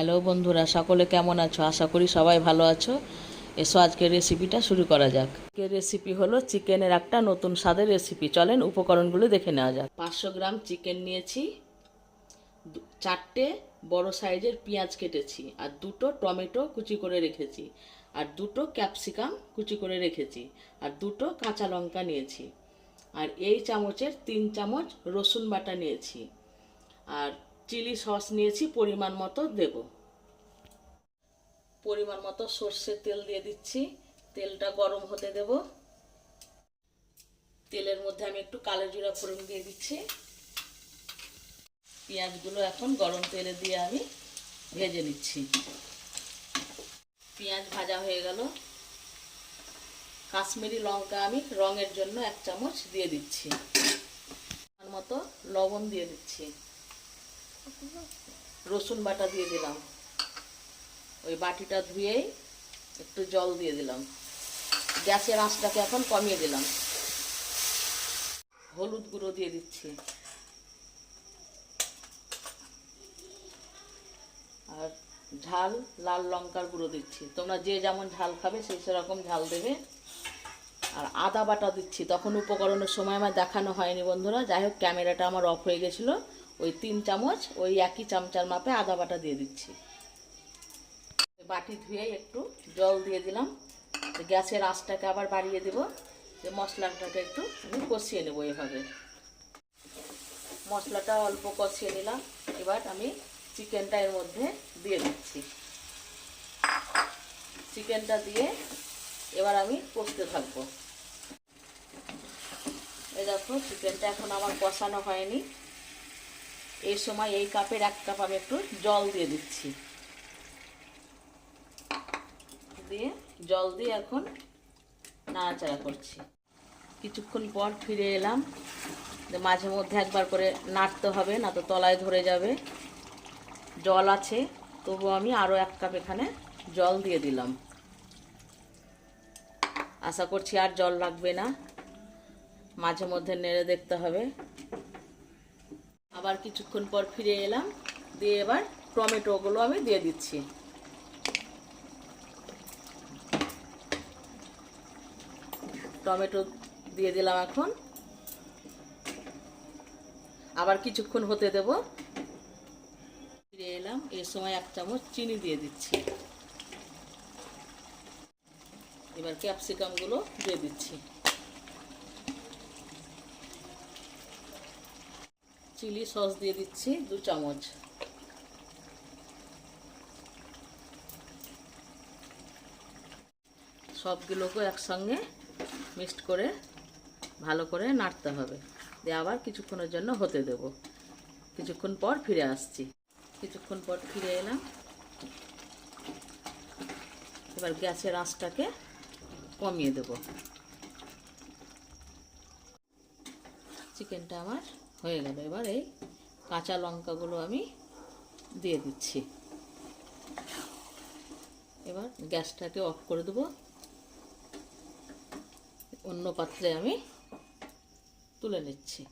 Hello বন্ধুরা, সকলে কেমন আছো? আশা করি সবাই ভালো আছো। এসো আজকের রেসিপিটা শুরু করা যাক। আজকের রেসিপি হলো চিকেনের একটা নতুন স্বাদের রেসিপি চলেন উপকরণগুলো দেখে নেওয়া যাক। পাঁচশো গ্রাম চিকেন নিয়েছি চারটে বড় সাইজের পেঁয়াজ কেটেছি আর দুটো টমেটো কুচি করে রেখেছি আর দুটো ক্যাপসিকাম কুচি করে রেখেছি আর দুটো কাঁচা লঙ্কা নিয়েছি। আর এই চামচের তিন চামচ রসুন বাটা নিয়েছি। আর চিলি সস নিয়েছি, পরিমাণ মতো দেব। পরিমাণ মতো সর্ষের তেল দিয়ে দিচ্ছি। তেলটা গরম হতে দেব। তেলের মধ্যে আমি একটু কালো জিরা ফোড়ন দিয়ে দিচ্ছি। পেঁয়াজগুলো এখন গরম তেলে দিয়ে আমি ভেজে নিচ্ছি। পেঁয়াজ ভাজা হয়ে গেল। কাশ্মীরি লঙ্কা আমি রঙের জন্য এক চামচ দিয়ে দিচ্ছি। মতো লবণ দিয়ে দিচ্ছি। রসুন বাটা দিয়ে দিলাম। ওই বাটিটা ধুয়েই একটু জল দিয়ে দিলাম। গ্যাসের আঁচটাকে এখন কমিয়ে দিলাম। হলুদ গুঁড়ো দিয়ে দিচ্ছি। আর ঝাল, লাল লঙ্কার গুঁড়ো দিচ্ছি। তোমরা যে যেমন ঝাল খাবে সেই সেরকম ঝাল দেবে। আর আদা বাটা দিচ্ছি। তখন উপকরণের সময় আমার দেখানো হয়নি বন্ধুরা। যাই হোক, ক্যামেরাটা আমার অফ হয়ে গেছিল। ওই তিন চামচ, ওই একই চামচার মাপে আদা বাটা দিয়ে দিচ্ছি। বাটি ধুয়ে একটু জল দিয়ে দিলাম। গ্যাসের আঁচটাকে আবার বাড়িয়ে দেবো, যে মশলাটাকে একটু আমি কষিয়ে নেব এভাবে। মশলাটা অল্প কষিয়ে নিলাম, এবার আমি চিকেনটা এর মধ্যে দিয়ে দিচ্ছি। চিকেনটা দিয়ে এবার আমি কষতে থাকব। এই দেখো, চিকেনটা এখন আমার কষানো হয়নি। এই সময় এই কাপের এক কাপ আমি একটু জল দিয়ে দিচ্ছি। দিয়ে জল দিয়ে এখন নাড়াচাড়া করছি। কিছুক্ষণ পর ফিরে এলাম। মাঝে মধ্যে একবার করে নাড়তে হবে, না তো তলায় ধরে যাবে। জল আছে, তবু আমি আরও এক কাপ এখানে জল দিয়ে দিলাম। আশা করছি আর জল লাগবে না। মাঝে মধ্যে নেড়ে দেখতে হবে। আবার কিছুক্ষণ পর ফিরে এলাম, দিয়ে এবার টমেটোগুলো আমি দিয়ে দিচ্ছি। টমেটো দিয়ে দিলাম এখন। আবার কিছুক্ষণ হতে দেব। ফিরে এলাম এর সময় এক চামচ চিনি দিয়ে দিচ্ছি। এবার ক্যাপসিকামগুলো দিয়ে দিচ্ছি। চিলি সস দিয়ে দিচ্ছি দু চামচ। সবগুলোকে একসঙ্গে মিক্সড করে ভালো করে নাড়তে হবে। দিয়ে আবার কিছুক্ষণের জন্য হতে দেব। কিছুক্ষণ পর ফিরে আসছি। কিছুক্ষণ পর ফিরে এলাম। এবার গ্যাসের আঁচটাকে কমিয়ে দেব। চিকেনটা আমার হয়ে গেল। এবার এই কাঁচা লঙ্কাগুলো আমি দিয়ে দিচ্ছি। এবার গ্যাসটাকে অফ করে দেবো। অন্য পাত্রে আমি তুলে নিচ্ছি।